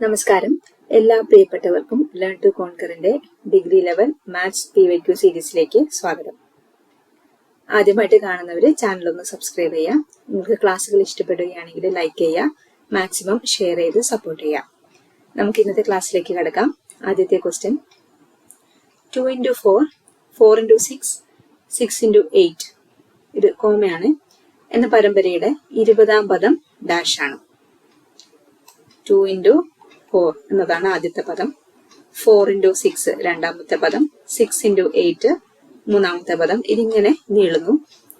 നമസ്കാരം. എല്ലാ പ്രിയപ്പെട്ടവർക്കും learn to കോൺകറിന്റെ degree level maths P Y Q സീരീസിലേക്ക് സ്വാഗതം. ആദ്യമായിട്ട് കാണുന്നവര് ചാനൽ ഒന്ന് സബ്സ്ക്രൈബ് ചെയ്യാം. നിങ്ങൾക്ക് ക്ലാസ്സുകൾ ഇഷ്ടപ്പെടുകയാണെങ്കിൽ ലൈക്ക് ചെയ്യുക മാക്സിമം ഷെയർ ചെയ്ത് സപ്പോർട്ട് ചെയ്യാം. നമുക്ക് ഇന്നത്തെ ക്ലാസ്സിലേക്ക് കിടക്കാം. ആദ്യത്തെ question. Two into four four into six six into eight. ഇത് കോമയാണ്. എന്ന പരമ്പരയുടെ ഇരുപതാം പദം ഡാഷ് ആണ്. ടു ഇന്റു ഫോർ എന്നതാണ് ആദ്യത്തെ പദം. ഫോർ ഇന്റു സിക്സ് രണ്ടാമത്തെ പദം. സിക്സ് ഇന്റു എയ്റ്റ് മൂന്നാമത്തെ പദം. ഇതിങ്ങനെ നീളുന്നു.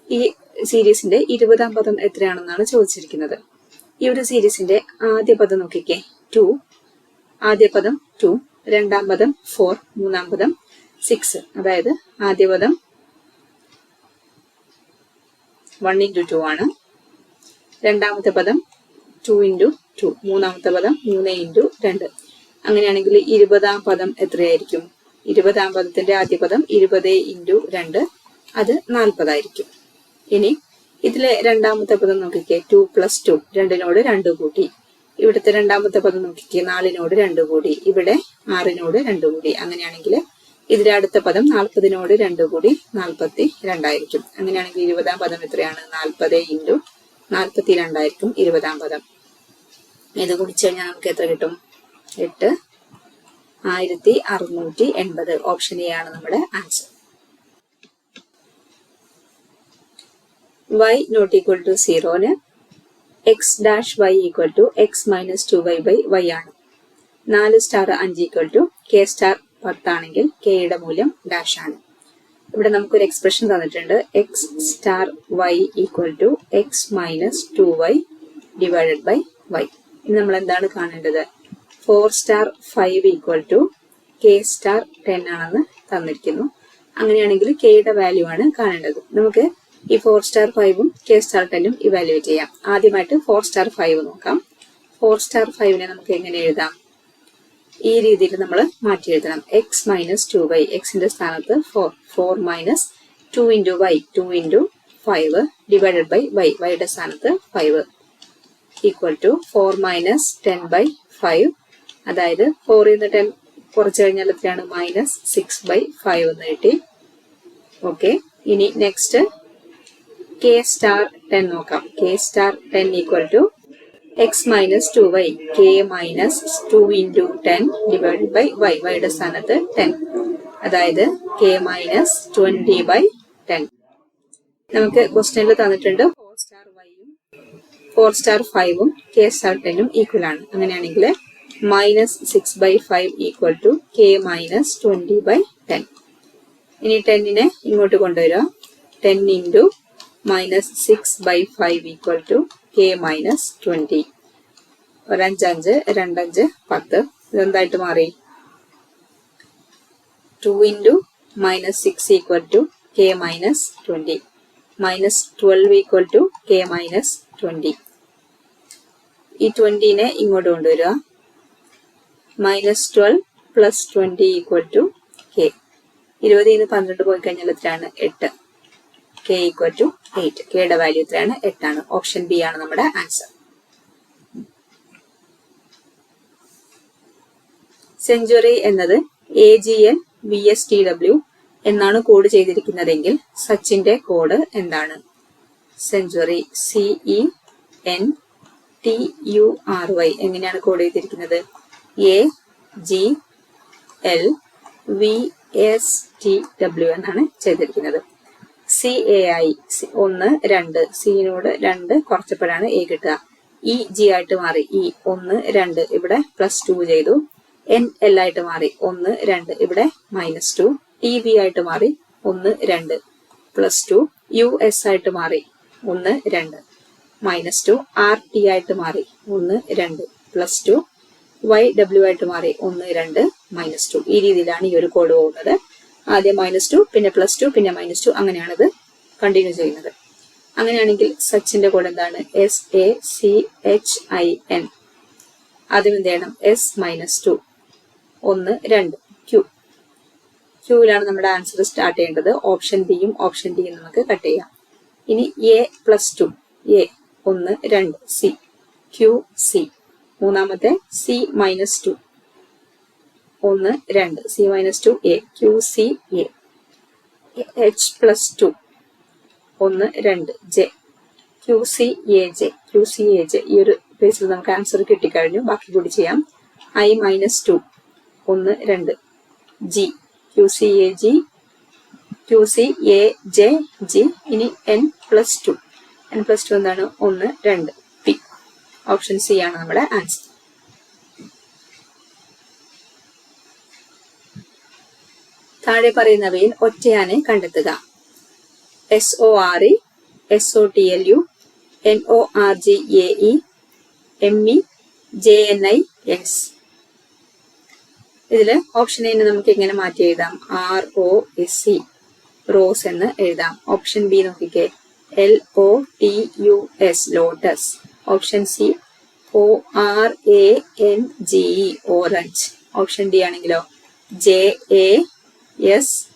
ഈ സീരീസിന്റെ ഇരുപതാം പദം എത്രയാണെന്നാണ് ചോദിച്ചിരിക്കുന്നത്. ഈ ഒരു സീരീസിന്റെ ആദ്യ പദം നോക്കിക്കേ. ടു ആദ്യ പദം ടു രണ്ടാം പദം ഫോർ മൂന്നാം പദം സിക്സ് അതായത് ആദ്യ പദം വൺ ഇന്റു ടു ആണ്. രണ്ടാമത്തെ പദം ടു ഇന്റു ടു മൂന്നാമത്തെ പദം മൂന്ന് ഇന്റു രണ്ട്. അങ്ങനെയാണെങ്കിൽ ഇരുപതാം പദം എത്രയായിരിക്കും? ഇരുപതാം പദത്തിന്റെ ആദ്യ പദം ഇരുപത് ഇന്റു രണ്ട് അത് നാൽപ്പതായിരിക്കും. ഇനി ഇതിലെ രണ്ടാമത്തെ പദം നോക്കിക്കേ. ടു പ്ലസ് ടു രണ്ടിനോട് രണ്ട് കൂട്ടി ഇവിടുത്തെ രണ്ടാമത്തെ പദം നോക്കിക്കേ. നാലിനോട് രണ്ട് കൂടി. ഇവിടെ ആറിനോട് രണ്ട് കൂടി. അങ്ങനെയാണെങ്കിൽ ഇതിലെ അടുത്ത പദം നാൽപ്പതിനോട് രണ്ട് കൂടി നാൽപ്പത്തി രണ്ടായിരിക്കും അങ്ങനെയാണെങ്കിൽ ഇരുപതാം പദം എത്രയാണ്? നാൽപ്പത് ഇന്റു നാൽപ്പത്തി രണ്ടായിരിക്കും ഇരുപതാം പദം. ഇത് കുടിച്ചു കഴിഞ്ഞാൽ നമുക്ക് എത്ര കിട്ടും? എട്ട്. ആയിരത്തി അറുന്നൂറ്റി എൺപത്. ഓപ്ഷൻ എ ആണ് നമ്മുടെ answer y not equal to സീറോന് x dash y equal to x minus two y by y ആണ്. നാല് സ്റ്റാർ അഞ്ച് ഈക്വൽ ടു കെ സ്റ്റാർ പത്താണെങ്കിൽ കെയുടെ മൂല്യം ഡാഷ് ആണ്. ഇവിടെ നമുക്കൊരു എക്സ്പ്രഷൻ തന്നിട്ടുണ്ട്. X star y equal to x minus two y divided by y ഇനി നമ്മൾ എന്താണ് കാണേണ്ടത്? Four star five equal to k star ten ആണെന്ന് തന്നിരിക്കുന്നു. അങ്ങനെയാണെങ്കിൽ കെയുടെ വാല്യൂ ആണ് കാണേണ്ടത്. നമുക്ക് ഈ ഫോർ സ്റ്റാർ ഫൈവും കെ സ്റ്റാർ ടെന്നും ഇവാലുവേറ്റ് ചെയ്യാം. ആദ്യമായിട്ട് ഫോർ സ്റ്റാർ ഫൈവ് നോക്കാം. ഫോർ സ്റ്റാർ ഫൈവിനെ നമുക്ക് എങ്ങനെ എഴുതാം? ഈ രീതിയിൽ നമ്മൾ മാറ്റി എഴുതണം. എക്സ് മൈനസ് ടു വൈ എക്സിന്റെ സ്ഥാനത്ത് four four minus two into y two into five divided by y വൈയുടെ സ്ഥാനത്ത് five equal to four minus ten by five അതായത് ഫോറിൽ നിന്ന് ടെൻ കുറച്ച് കഴിഞ്ഞാൽ എത്രയാണ് മൈനസ് സിക്സ് ബൈ ഫൈവ് എന്ന് കിട്ടി. ഓക്കെ ഇനി നെക്സ്റ്റ് കെ സ്റ്റാർ ടെൻ നോക്കാം. K star ten equal to x minus two y k minus two into ten divide by y വൈയുടെ സ്ഥാനത്ത് ടെൻ അതായത് k minus twenty by ten നമുക്ക് ക്വസ്റ്റനിൽ തന്നിട്ടുണ്ട് ഫോർ സ്റ്റാർ വൈയും ഫോർ സ്റ്റാർ ഫൈവും K star ടെന്നും ഈക്വൽ ആണ്. അങ്ങനെയാണെങ്കിൽ minus six by five equal to k minus twenty by ten ഇനി ടെന്നിനെ ഇങ്ങോട്ട് കൊണ്ടുവരിക ten into minus six by five equal to k minus twenty ഒരഞ്ചഞ്ച് രണ്ടഞ്ച് പത്ത്. ഇതെന്തായിട്ട് മാറി? Two into minus six equal to k minus twenty minus twelve equal to k minus twenty ഈ ട്വന്റിനെ ഇങ്ങോട്ട് കൊണ്ടുവരിക minus twelve plus twenty equal to k. ഇരുപതിൽ നിന്ന് പന്ത്രണ്ട് പോയി കഴിഞ്ഞാൽ എത്രയാണ്? എട്ട്. K equal to eight. കെയുടെ വാല്യൂ എത്രയാണ്? എട്ടാണ്. ഓപ്ഷൻ ബി ആണ് നമ്മുടെ ആൻസർ. സെഞ്ചുറി എന്നത് A G N V S T W എന്നാണ് കോഡ് ചെയ്തിരിക്കുന്നതെങ്കിൽ സച്ചിന്റെ കോഡ് എന്താണ്? Century C E N T U R Y എങ്ങനെയാണ് കോഡ് ചെയ്തിരിക്കുന്നത്? A G L V S T W എന്നാണ് ചെയ്തിരിക്കുന്നത്. സി എ ഐ ഒന്ന് രണ്ട് സിനോട് രണ്ട് കുറച്ചപ്പോഴാണ് എ കിട്ടുക. ഇ ജി ആയിട്ട് മാറി. ഇ ഒന്ന് രണ്ട് ഇവിടെ പ്ലസ് ടു ചെയ്തു. എൻ എൽ ആയിട്ട് മാറി. ഒന്ന് രണ്ട് ഇവിടെ മൈനസ് ടു ടി വി ആയിട്ട് മാറി. ഒന്ന് രണ്ട് പ്ലസ് ടു യു എസ് ആയിട്ട് മാറി. ഒന്ന് രണ്ട് മൈനസ് ടു ആർ ടി ആയിട്ട് മാറി. ഒന്ന് രണ്ട് പ്ലസ് ടു വൈ ഡബ്ല്യു ആയിട്ട് മാറി. ഒന്ന് രണ്ട് മൈനസ് ടു ഈ രീതിയിലാണ് ഈ ഒരു കോഡ് പോകുന്നത്. ആദ്യം മൈനസ് ടു പിന്നെ പ്ലസ് ടു പിന്നെ മൈനസ് ടു അങ്ങനെയാണ് ഇത് കണ്ടിന്യൂ ചെയ്യുന്നത്. അങ്ങനെയാണെങ്കിൽ സച്ചിന്റെ കോഡ് എന്താണ്? S A C H I N ആദ്യം എന്ത് ചെയ്യണം? എസ് മൈനസ് ടു ഒന്ന് രണ്ട്. ക്യൂ ക്യൂവിലാണ് നമ്മുടെ ആൻസർ സ്റ്റാർട്ട് ചെയ്യേണ്ടത്. ഓപ്ഷൻ ബിയും ഓപ്ഷൻ ഡിയും നമുക്ക് കട്ട് ചെയ്യാം. ഇനി എ പ്ലസ് ടു എ ഒന്ന് രണ്ട് സി ക്യു സി മൂന്നാമത്തെ സി മൈനസ് ടു ഒന്ന് രണ്ട്. C minus two A Q C A H plus two ഒന്ന് രണ്ട്. J Q C A J Q C A J ഈ ഒരു പേസിൽ നമുക്ക് ആൻസർ കിട്ടിക്കഴിഞ്ഞു. ബാക്കി കൂടി ചെയ്യാം. ഐ മൈനസ് ടു ഒന്ന് രണ്ട്. G Q C A G Q C A J G ഇനി N plus two N plus two എന്താണ്? ഒന്ന് രണ്ട്. ഓപ്ഷൻ സി ആണ് നമ്മുടെ ആൻസർ. താഴെ പറയുന്നവയിൽ ഒറ്റയാനെ കണ്ടെത്തുക. S O R E S O T L U N O R G A E M E J N I S ഇതിൽ ഓപ്ഷൻ എ നമുക്ക് എങ്ങനെ മാറ്റി എഴുതാം? R O S C rose എന്ന് എഴുതാം. ഓപ്ഷൻ ബി നോക്കിക്കേ. L O T U S lotus. Option C O R A N G E orange option D ആണെങ്കിലോ? J A S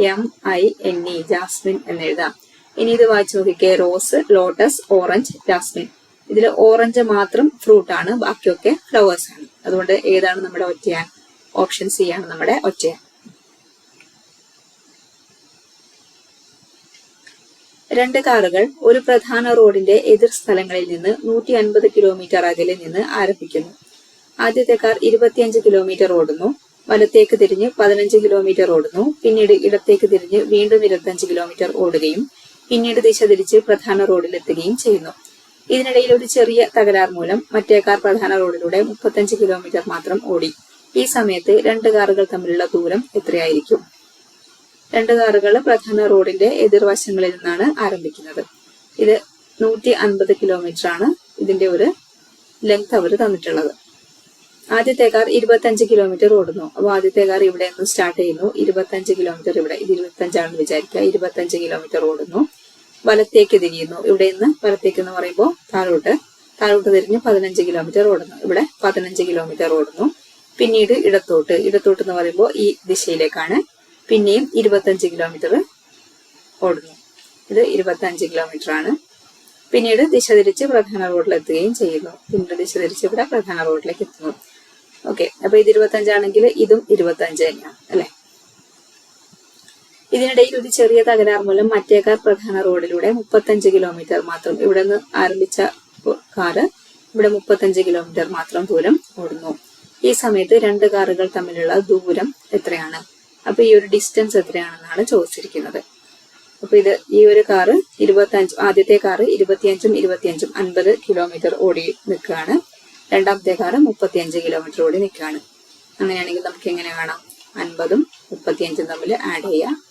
M I N E jasmine എന്ന് എഴുതാം. ഇനി ഇത് വായിച്ചു നോക്കിക്കേ. Rose lotus orange jasmine. ഇതിൽ orange മാത്രം ഫ്രൂട്ട് ആണ് ബാക്കിയൊക്കെ ഫ്ലവേഴ്സ് ആണ് അതുകൊണ്ട് ഏതാണ് നമ്മുടെ ഒറ്റയാൻ? ഓപ്ഷൻ സി ആണ് നമ്മുടെ ഒറ്റയാൻ. രണ്ട് കാറുകൾ ഒരു പ്രധാന റോഡിന്റെ എതിർ സ്ഥലങ്ങളിൽ നിന്ന് നൂറ്റി അൻപത് കിലോമീറ്റർ അകലെ നിന്ന് ആരംഭിക്കുന്നു. ആദ്യത്തെ കാർ ഇരുപത്തിയഞ്ച് കിലോമീറ്റർ ഓടുന്നു. വലത്തേക്ക് തിരിഞ്ഞ് പതിനഞ്ച് കിലോമീറ്റർ ഓടുന്നു. പിന്നീട് ഇടത്തേക്ക് തിരിഞ്ഞ് വീണ്ടും ഇരുപത്തിയഞ്ച് കിലോമീറ്റർ ഓടുകയും പിന്നീട് ദിശ തിരിച്ച് പ്രധാന റോഡിലെത്തുകയും ചെയ്യുന്നു. ഇതിനിടയിൽ ഒരു ചെറിയ തകരാർ മൂലം മറ്റേ കാർ പ്രധാന റോഡിലൂടെ മുപ്പത്തഞ്ച് കിലോമീറ്റർ മാത്രം ഓടി. ഈ സമയത്ത് രണ്ട് കാറുകൾ തമ്മിലുള്ള ദൂരം എത്രയായിരിക്കും? രണ്ട് കാറുകൾ പ്രധാന റോഡിന്റെ എതിർവശങ്ങളിൽ നിന്നാണ് ആരംഭിക്കുന്നത്. ഇത് നൂറ്റി അൻപത് കിലോമീറ്റർ ആണ് ഇതിന്റെ ഒരു ലെങ്ത് അവർ തന്നിട്ടുള്ളത്. ആദ്യത്തെ കാർ ഇരുപത്തഞ്ച് കിലോമീറ്റർ ഓടുന്നു. അപ്പോൾ ആദ്യത്തെ കാർ ഇവിടെ നിന്ന് സ്റ്റാർട്ട് ചെയ്യുന്നു. ഇരുപത്തഞ്ച് കിലോമീറ്റർ ഇവിടെ. ഇത് ഇരുപത്തഞ്ചാണെന്ന് വിചാരിക്കുക. ഇരുപത്തഞ്ച് കിലോമീറ്റർ ഓടുന്നു. വലത്തേക്ക് തിരിയുന്നു. ഇവിടെ നിന്ന് വലത്തേക്ക് എന്ന് പറയുമ്പോൾ താഴോട്ട് താഴോട്ട് തിരിഞ്ഞ് പതിനഞ്ച് കിലോമീറ്റർ ഓടുന്നു. ഇവിടെ പതിനഞ്ച് കിലോമീറ്റർ ഓടുന്നു. പിന്നീട് ഇടത്തോട്ട്. ഇടത്തോട്ട് എന്ന് പറയുമ്പോൾ ഈ ദിശയിലേക്കാണ് പിന്നെയും ഇരുപത്തഞ്ച് കിലോമീറ്റർ ഓടുന്നു. ഇത് ഇരുപത്തഞ്ച് കിലോമീറ്റർ ആണ്. പിന്നീട് ദിശ തിരിച്ച് പ്രധാന റോഡിലെത്തുകയും ചെയ്യുന്നു. പിന്നീട് ദിശ തിരിച്ച് ഇവിടെ പ്രധാന റോഡിലേക്ക് എത്തുന്നു. ഓക്കെ അപ്പൊ ഇത് ഇരുപത്തഞ്ചാണെങ്കിൽ ഇതും ഇരുപത്തഞ്ച് തന്നെയാണ് അല്ലെ? ഇതിനിടയിൽ ഒരു ചെറിയ തകരാർ മൂലം മറ്റേക്കാർ കാർ പ്രധാന റോഡിലൂടെ മുപ്പത്തഞ്ച് കിലോമീറ്റർ മാത്രം ഇവിടെ നിന്ന് ആരംഭിച്ച കാറ് ഇവിടെ മുപ്പത്തഞ്ച് കിലോമീറ്റർ മാത്രം ദൂരം ഓടുന്നു. ഈ സമയത്ത് രണ്ട് കാറുകൾ തമ്മിലുള്ള ദൂരം എത്രയാണ്? അപ്പൊ ഈ ഒരു ഡിസ്റ്റൻസ് എത്രയാണെന്നാണ് ചോദിച്ചിരിക്കുന്നത്. അപ്പൊ ഇത് ഈ ഒരു കാറ് ഇരുപത്തി ആദ്യത്തെ കാറ് ഇരുപത്തിയഞ്ചും ഇരുപത്തിയഞ്ചും അൻപത് കിലോമീറ്റർ ഓടി നിൽക്കുകയാണ്. രണ്ടാമത്തെ കാറ് മുപ്പത്തിയഞ്ച് കിലോമീറ്റർ ഓടി നിൽക്കുകയാണ്. അങ്ങനെയാണെങ്കിൽ നമുക്ക് എങ്ങനെ കാണാം? അൻപതും മുപ്പത്തിയഞ്ചും തമ്മിൽ ആഡ് ചെയ്യാം.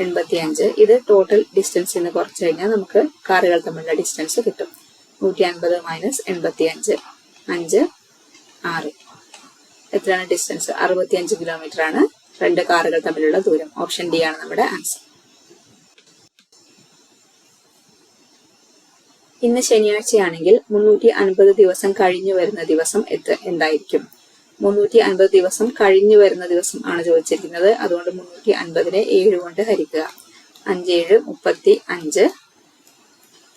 എൺപത്തിയഞ്ച് ഇത് ടോട്ടൽ ഡിസ്റ്റൻസ് എന്ന് കുറച്ച് കഴിഞ്ഞാൽ നമുക്ക് കാറുകൾ തമ്മിലുള്ള ഡിസ്റ്റൻസ് കിട്ടും. നൂറ്റി അൻപത് മൈനസ് എൺപത്തിയഞ്ച് അഞ്ച് ആറ്. എത്രയാണ് ഡിസ്റ്റൻസ് അറുപത്തിയഞ്ച് കിലോമീറ്റർ ആണ്. രണ്ട് കാറുകൾ തമ്മിലുള്ള ദൂരം ഓപ്ഷൻ ഡി ആണ് നമ്മുടെ ആൻസർ ഇന്ന് ശനിയാഴ്ചയാണെങ്കിൽ മുന്നൂറ്റി അൻപത് ദിവസം കഴിഞ്ഞു വരുന്ന ദിവസം എത്ര എന്തായിരിക്കും? മുന്നൂറ്റി അൻപത് ദിവസം കഴിഞ്ഞു വരുന്ന ദിവസം ആണ് ചോദിച്ചിരിക്കുന്നത്. അതുകൊണ്ട് മുന്നൂറ്റി അൻപതിനെ ഏഴ് കൊണ്ട് ഹരിക്കുക. അഞ്ചേഴ് മുപ്പത്തി അഞ്ച്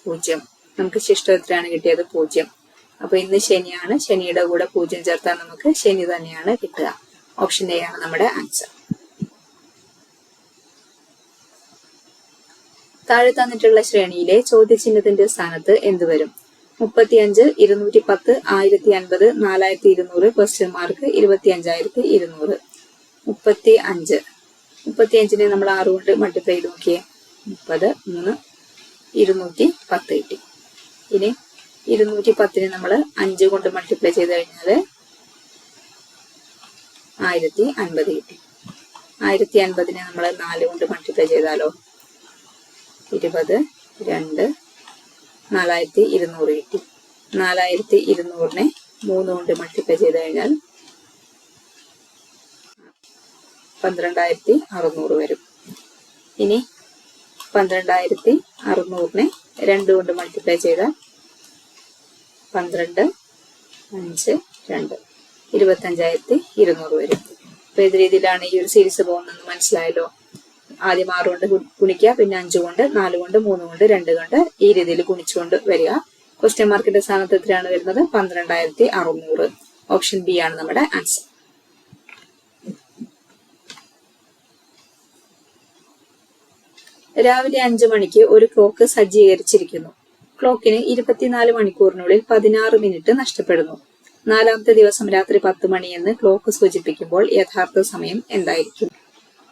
പൂജ്യം. നമുക്ക് ശിഷ്ടം എത്രയാണ് കിട്ടിയത്? പൂജ്യം. അപ്പൊ ഇന്ന് ശനിയാണ്. ശനിയുടെ കൂടെ പൂജ്യം ചേർത്താൽ നമുക്ക് ശനി തന്നെയാണ് കിട്ടുക. ഓപ്ഷൻ എ ആണ് നമ്മുടെ ആൻസർ താഴെ തന്നിട്ടുള്ള ശ്രേണിയിലെ ചോദ്യചിഹ്നത്തിന്റെ സ്ഥാനത്ത് എന്ത് വരും? മുപ്പത്തിയഞ്ച് ഇരുന്നൂറ്റി പത്ത് ആയിരത്തി അൻപത് നാലായിരത്തി ഇരുന്നൂറ് ക്വസ്റ്റ്യൻ മാർക്ക് ഇരുപത്തി അഞ്ചായിരത്തി ഇരുന്നൂറ് മുപ്പത്തി അഞ്ച് മുപ്പത്തി അഞ്ചിനെ നമ്മൾ ആറ് കൊണ്ട് മൾട്ടിപ്ലൈ ചെയ്ത് നോക്കിയേ. മുപ്പത് മൂന്ന് ഇരുന്നൂറ്റി പത്ത് കിട്ടി. ഇനി ഇരുന്നൂറ്റി പത്തിനെ നമ്മൾ അഞ്ച് കൊണ്ട് മൾട്ടിപ്ലൈ ചെയ്ത് കഴിഞ്ഞാൽ ആയിരത്തി അൻപത് കിട്ടി. ആയിരത്തി അൻപതിനെ നമ്മൾ നാല് കൊണ്ട് മൾട്ടിപ്ലൈ ചെയ്താലോ? ഇരുപത് രണ്ട് നാലായിരത്തി ഇരുന്നൂറ് കിട്ടി. നാലായിരത്തി ഇരുന്നൂറിനെ മൂന്ന് കൊണ്ട് മൾട്ടിപ്ലൈ ചെയ്ത് കഴിഞ്ഞാൽ പന്ത്രണ്ടായിരത്തി അറുന്നൂറ് വരും. ഇനി പന്ത്രണ്ടായിരത്തി അറുന്നൂറിനെ രണ്ട് കൊണ്ട് മൾട്ടിപ്ലൈ ചെയ്താൽ പന്ത്രണ്ട് അഞ്ച് രണ്ട്. ഇരുപത്തഞ്ചായിരത്തി ഇരുന്നൂറ് വരും. അപ്പൊ ഏത് രീതിയിലാണ് ഈ ഒരു സീരീസ് പോകുന്നതെന്ന് മനസ്സിലായല്ലോ? ആദ്യം ആറ് കൊണ്ട് ഗുണിക്കുക പിന്നെ അഞ്ച് കൊണ്ട് നാല് കൊണ്ട് മൂന്ന് കൊണ്ട് രണ്ട് കൊണ്ട് ഈ രീതിയിൽ ഗുണിച്ചുകൊണ്ട് വരിക. ക്വസ്റ്റ്യൻ മാർക്കിന്റെ സ്ഥാനത്ത് എത്രയാണ് വരുന്നത്? പന്ത്രണ്ടായിരത്തി അറുന്നൂറ്. ഓപ്ഷൻ ബി ആണ് നമ്മുടെ ആൻസർ രാവിലെ അഞ്ചു മണിക്ക് ഒരു ക്ലോക്ക് സജ്ജീകരിച്ചിരിക്കുന്നു. ക്ലോക്കിന് ഇരുപത്തിനാല് മണിക്കൂറിനുള്ളിൽ പതിനാറ് മിനിറ്റ് നഷ്ടപ്പെടുന്നു. നാലാമത്തെ ദിവസം രാത്രി പത്ത് മണിയെന്ന് ക്ലോക്ക് സൂചിപ്പിക്കുമ്പോൾ യഥാർത്ഥ സമയം എന്തായിരിക്കും?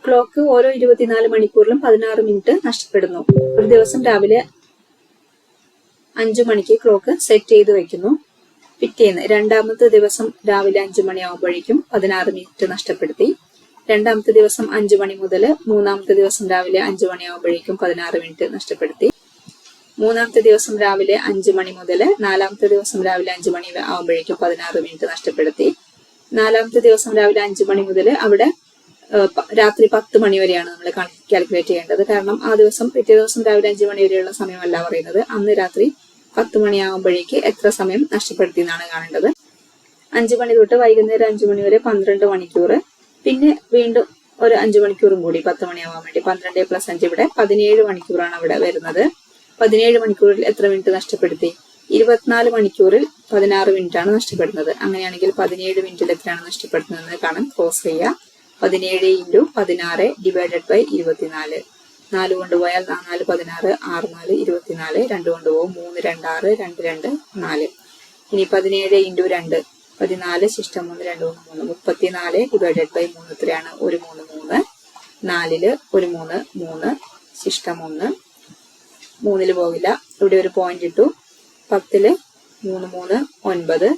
ക്ലോക്ക് ഓരോ ഇരുപത്തിനാല് മണിക്കൂറിലും പതിനാറ് മിനിറ്റ് നഷ്ടപ്പെടുന്നു. ഒരു ദിവസം രാവിലെ അഞ്ചു മണിക്ക് ക്ലോക്ക് സെറ്റ് ചെയ്ത് വെക്കുന്നു. പിറ്റേന്ന് രണ്ടാമത്തെ ദിവസം രാവിലെ അഞ്ചു മണിയാകുമ്പോഴേക്കും പതിനാറ് മിനിറ്റ് നഷ്ടപ്പെടുത്തി. രണ്ടാമത്തെ ദിവസം അഞ്ചു മണി മുതൽ മൂന്നാമത്തെ ദിവസം രാവിലെ അഞ്ചു മണിയാകുമ്പോഴേക്കും പതിനാറ് മിനിറ്റ് നഷ്ടപ്പെടുത്തി. മൂന്നാമത്തെ ദിവസം രാവിലെ അഞ്ചു മണി മുതൽ നാലാമത്തെ ദിവസം രാവിലെ അഞ്ചു മണി ആകുമ്പോഴേക്കും പതിനാറ് മിനിറ്റ് നഷ്ടപ്പെടുത്തി. നാലാമത്തെ ദിവസം രാവിലെ അഞ്ചു മണി മുതൽ അവിടെ രാത്രി പത്ത് മണി വരെയാണ് നമ്മൾ കാൽക്കുലേറ്റ് ചെയ്യേണ്ടത്. കാരണം ആ ദിവസം പിറ്റേ ദിവസം രാവിലെ അഞ്ചു മണി വരെയുള്ള സമയമല്ല പറയുന്നത്. അന്ന് രാത്രി പത്ത് മണിയാകുമ്പോഴേക്ക് എത്ര സമയം നഷ്ടപ്പെടുത്തി എന്നാണ് കാണേണ്ടത്. അഞ്ചു മണി തൊട്ട് വൈകുന്നേരം അഞ്ചു മണി വരെ പന്ത്രണ്ട് മണിക്കൂർ പിന്നെ വീണ്ടും ഒരു അഞ്ചു മണിക്കൂറും കൂടി പത്ത് മണിയാവാൻ വേണ്ടി പന്ത്രണ്ട് പ്ലസ് അഞ്ച് ഇവിടെ പതിനേഴ് മണിക്കൂറാണ് അവിടെ വരുന്നത്. പതിനേഴ് മണിക്കൂറിൽ എത്ര മിനിറ്റ് നഷ്ടപ്പെടുത്തി? ഇരുപത്തിനാല് മണിക്കൂറിൽ പതിനാറ് മിനിറ്റ് ആണ് നഷ്ടപ്പെടുന്നത്. അങ്ങനെയാണെങ്കിൽ പതിനേഴ് മിനിറ്റിൽ എത്രയാണ് നഷ്ടപ്പെടുന്നത് കാണാൻ ക്ലോസ് ചെയ്യുക. പതിനേഴ് ഇന്റു പതിനാറ് ഡിവൈഡഡ് ബൈ ഇരുപത്തിനാല്. നാല് കൊണ്ട് പോയാൽ നാല് പതിനാറ് ആറ് നാല് ഇരുപത്തിനാല് രണ്ട് കൊണ്ട് പോകും മൂന്ന് രണ്ട് ആറ് രണ്ട് രണ്ട് നാല്. ഇനി പതിനേഴ് ഇന്റു രണ്ട്. പതിനാല് ശിഷ്ടം മൂന്ന് രണ്ട് മൂന്ന് മൂന്ന്. മുപ്പത്തിനാല് ഡിവൈഡഡ് ബൈ മൂന്ന് എത്രയാണ്? ഒരു മൂന്ന് മൂന്ന്. നാലിൽ ഒരു മൂന്ന് മൂന്ന് ശിഷ്ടം ഒന്ന്. മൂന്നിൽ പോകില്ല. ഇവിടെ ഒരു പോയിന്റ് ഇട്ടു. പത്തിൽ മൂന്ന് മൂന്ന് ഒൻപത്.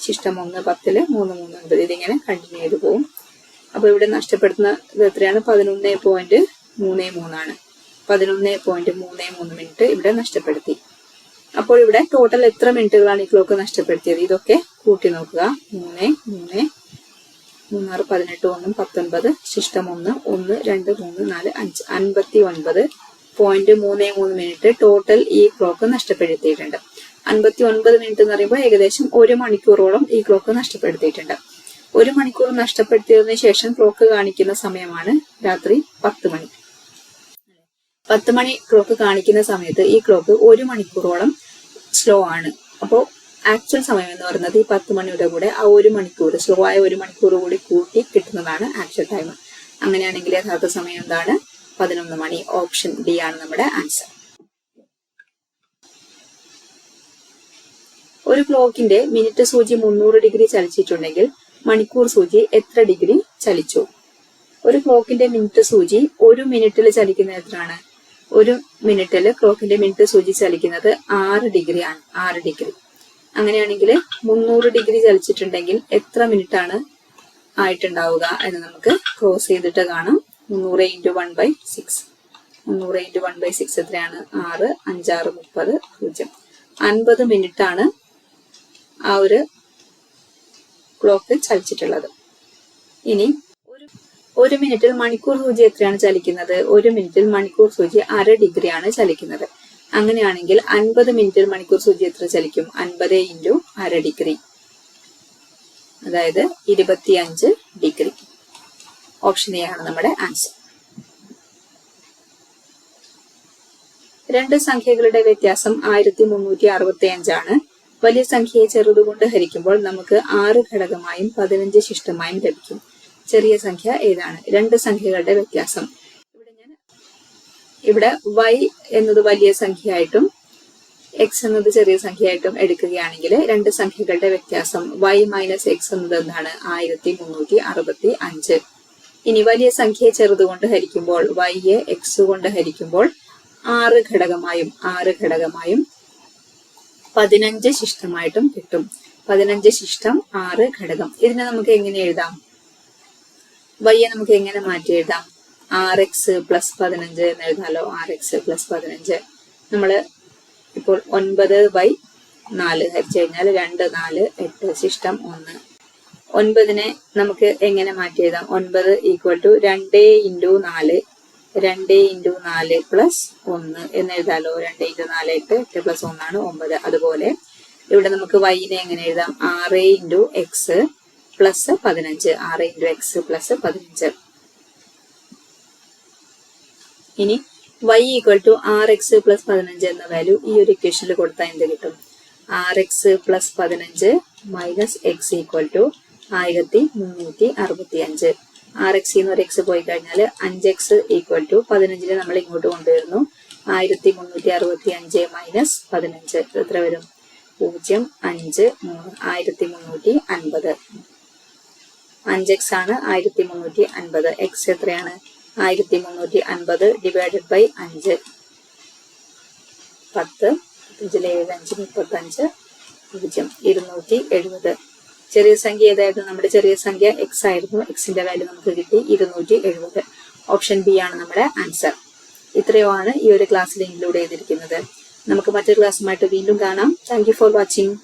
ശിഷ്ടം ഒന്ന് പത്തിൽ മൂന്ന് മൂന്ന് ഒൻപത്. ഇതിങ്ങനെ കണ്ടിന്യൂ ചെയ്ത് പോകും അപ്പൊ ഇവിടെ നഷ്ടപ്പെടുത്തുന്ന ഇത് എത്രയാണ്? പതിനൊന്ന് പോയിന്റ് മൂന്ന് മൂന്നാണ്. പതിനൊന്ന് പോയിന്റ് മൂന്ന് മൂന്ന് മിനിറ്റ് ഇവിടെ നഷ്ടപ്പെടുത്തി. അപ്പോൾ ഇവിടെ ടോട്ടൽ എത്ര മിനിറ്റുകളാണ് ഈ ക്ലോക്ക് നഷ്ടപ്പെടുത്തിയത്? ഇതൊക്കെ കൂട്ടി നോക്കുക. മൂന്ന് മൂന്ന് മൂന്നാറ് പതിനെട്ട് ഒന്നും പത്തൊൻപത് ശിഷ്ടം ഒന്ന് ഒന്ന് രണ്ട് മൂന്ന് നാല് അഞ്ച് അൻപത്തി ഒൻപത് പോയിന്റ് മൂന്ന് മൂന്ന് മിനിറ്റ് ടോട്ടൽ ഈ ക്ലോക്ക് നഷ്ടപ്പെടുത്തിയിട്ടുണ്ട്. അൻപത്തി ഒൻപത് മിനിറ്റ് എന്ന് പറയുമ്പോൾ ഏകദേശം ഒരു മണിക്കൂറോളം ഈ ക്ലോക്ക് നഷ്ടപ്പെടുത്തിയിട്ടുണ്ട്. ഒരു മണിക്കൂർ നഷ്ടപ്പെടുത്തിയതിനു ശേഷം ക്ലോക്ക് കാണിക്കുന്ന സമയമാണ് രാത്രി പത്ത് മണി. പത്ത് മണി ക്ലോക്ക് കാണിക്കുന്ന സമയത്ത് ഈ ക്ലോക്ക് ഒരു മണിക്കൂറോളം സ്ലോ ആണ്. അപ്പോൾ ആക്ച്വൽ സമയം എന്ന് പറയുന്നത് ഈ പത്ത് മണിയുടെ കൂടെ ആ ഒരു മണിക്കൂർ സ്ലോ ആയ ഒരു മണിക്കൂർ കൂടി കൂട്ടി കിട്ടുന്നതാണ് ആക്ച്വൽ ടൈം അങ്ങനെയാണെങ്കിൽ യഥാർത്ഥ സമയം എന്താണ്? പതിനൊന്ന് മണി. ഓപ്ഷൻ ഡി ആണ് നമ്മുടെ ആൻസർ ഒരു ക്ലോക്കിന്റെ മിനിറ്റ് സൂചി മുന്നൂറ് ഡിഗ്രി ചലിച്ചിട്ടുണ്ടെങ്കിൽ മണിക്കൂർ സൂചി എത്ര ഡിഗ്രി ചലിച്ചു? ഒരു ക്ലോക്കിന്റെ മിനിറ്റ് സൂചി ഒരു മിനിറ്റിൽ ചലിക്കുന്നത് എത്രയാണ്? ഒരു മിനിറ്റിൽ ക്ലോക്കിന്റെ മിനിറ്റ് സൂചി ചലിക്കുന്നത് ആറ് ഡിഗ്രി ആണ് ആറ് ഡിഗ്രി. അങ്ങനെയാണെങ്കിൽ മുന്നൂറ് ഡിഗ്രി ചലിച്ചിട്ടുണ്ടെങ്കിൽ എത്ര മിനിറ്റ് ആണ് ആയിട്ടുണ്ടാവുക എന്ന് നമുക്ക് ക്രോസ് ചെയ്തിട്ട് കാണാം. മുന്നൂറ് ഇന്റു വൺ ബൈ സിക്സ് മുന്നൂറ് ഇന്റു വൺ ബൈ സിക്സ് എത്രയാണ്? ആറ് അഞ്ചാറ് മുപ്പത് പൂജ്യം. അൻപത് മിനിറ്റ് ആണ് ആ ഒരു ക്ലോക്ക് ചലിച്ചിട്ടുള്ളത്. ഇനി ഒരു ഒരു മിനിറ്റിൽ മണിക്കൂർ സൂചി എത്രയാണ് ചലിക്കുന്നത്? ഒരു മിനിറ്റിൽ മണിക്കൂർ സൂചി അര ഡിഗ്രിയാണ് ചലിക്കുന്നത്. അങ്ങനെയാണെങ്കിൽ അൻപത് മിനിറ്റിൽ മണിക്കൂർ സൂചി എത്ര ചലിക്കും? അൻപത് ഇന്റു അര ഡിഗ്രി. അതായത് ഇരുപത്തിയഞ്ച് ഡിഗ്രി. ഓപ്ഷൻ എ ആണ് നമ്മുടെ ആൻസർ. രണ്ട് സംഖ്യകളുടെ വ്യത്യാസം ആയിരത്തി മുന്നൂറ്റി അറുപത്തി അഞ്ചാണ് വലിയ സംഖ്യയെ ചെറുതുകൊണ്ട് ഹരിക്കുമ്പോൾ നമുക്ക് ആറ് ഘടകമായും പതിനഞ്ച് ശിഷ്ടമായും ലഭിക്കും. ചെറിയ സംഖ്യ ഏതാണ്? രണ്ട് സംഖ്യകളുടെ വ്യത്യാസം. ഇവിടെ ഞാൻ ഇവിടെ വൈ എന്നത് വലിയ സംഖ്യയായിട്ടും എക്സ് എന്നത് ചെറിയ സംഖ്യയായിട്ടും എടുക്കുകയാണെങ്കിൽ രണ്ട് സംഖ്യകളുടെ വ്യത്യാസം വൈ മൈനസ് എക്സ് എന്നത് എന്താണ്? ആയിരത്തി മുന്നൂറ്റി അറുപത്തി അഞ്ച് ഇനി വലിയ സംഖ്യയെ ചെറുതുകൊണ്ട് ഹരിക്കുമ്പോൾ y യെ എക്സ് കൊണ്ട് ഹരിക്കുമ്പോൾ ആറ് ഘടകമായും ആറ് ഘടകമായും പതിനഞ്ച് ശിഷ്ടമായിട്ടും കിട്ടും. പതിനഞ്ച് ശിഷ്ടം ആറ് ഘടകം. ഇതിനെ നമുക്ക് എങ്ങനെ എഴുതാം? വയ്യെ നമുക്ക് എങ്ങനെ മാറ്റി എഴുതാം? ആർ എക്സ് പ്ലസ് പതിനഞ്ച് എന്ന് എഴുതാലോ? ആർ എക്സ് പ്ലസ് പതിനഞ്ച്. നമ്മൾ ഇപ്പോൾ ഒൻപത് ബൈ നാല് ഹരിച്ചു കഴിഞ്ഞാൽ രണ്ട് നാല് എട്ട് ശിഷ്ടം ഒന്ന്. ഒൻപതിനെ നമുക്ക് എങ്ങനെ മാറ്റി എഴുതാം? ഒൻപത് ഈക്വൽ ടു രണ്ട് ഇന്റു നാല് രണ്ട് ഇന്റു നാല് പ്ലസ് ഒന്ന് എന്ന് എഴുതാലോ. രണ്ട് ഇന്റു നാല് എട്ട് എട്ട് പ്ലസ് ഒന്നാണ് ഒമ്പത്. അതുപോലെ ഇവിടെ നമുക്ക് വൈനെ എങ്ങനെ എഴുതാം? ആറ് ഇന്റു എക്സ് പ്ലസ് പതിനഞ്ച്. ആറ് ഇന്റു എക്സ് പ്ലസ് പതിനഞ്ച്. ഇനി y equal to r x plus പതിനഞ്ച് എന്ന വാല്യൂ ഈ ഒരു ഇക്വേഷനിൽ കൊടുത്താൽ എന്ത് കിട്ടും? ആർ എക്സ് പ്ലസ് പതിനഞ്ച് മൈനസ് എക്സ് ഈക്വൽ ടു ആയിരത്തി മുന്നൂറ്റി അറുപത്തി അഞ്ച് ആർ എക്സ് എന്ന് ഒരു എക്സ് പോയി കഴിഞ്ഞാൽ അഞ്ച് എക്സ് ഈക്വൽ ടു പതിനഞ്ചിന് നമ്മൾ ഇങ്ങോട്ട് കൊണ്ടുവരുന്നു. ആയിരത്തി മുന്നൂറ്റി അറുപത്തി അഞ്ച് മൈനസ് പതിനഞ്ച്. എത്ര വരും? പൂജ്യം അഞ്ച് മൂന്ന്. ആയിരത്തി മുന്നൂറ്റി അൻപത് അഞ്ച് എക്സ് ആണ് ആയിരത്തി മുന്നൂറ്റി അൻപത് എക്സ് എത്രയാണ്? ആയിരത്തി മുന്നൂറ്റി അൻപത് ഡിവൈഡഡ് ബൈ അഞ്ച്. പത്ത് അഞ്ചിലെ ഏഴ് അഞ്ച് മുപ്പത്തഞ്ച് പൂജ്യം ഇരുന്നൂറ്റി എഴുപത് ചെറിയ സംഖ്യ ഏതായിരുന്നു നമ്മുടെ ചെറിയ സംഖ്യ എക്സ് ആയിരുന്നു. എക്സിന്റെ വാല്യൂ നമുക്ക് കിട്ടി ഇരുന്നൂറ്റി എഴുപത്. ഓപ്ഷൻ ബി ആണ് നമ്മുടെ ആൻസർ ഇത്രയുമാണ് ഈ ഒരു ക്ലാസ്സിൽ ഇൻക്ലൂഡ് ചെയ്തിരിക്കുന്നത്. നമുക്ക് മറ്റൊരു ക്ലാസ്സുമായിട്ട് വീണ്ടും കാണാം. Thank for watching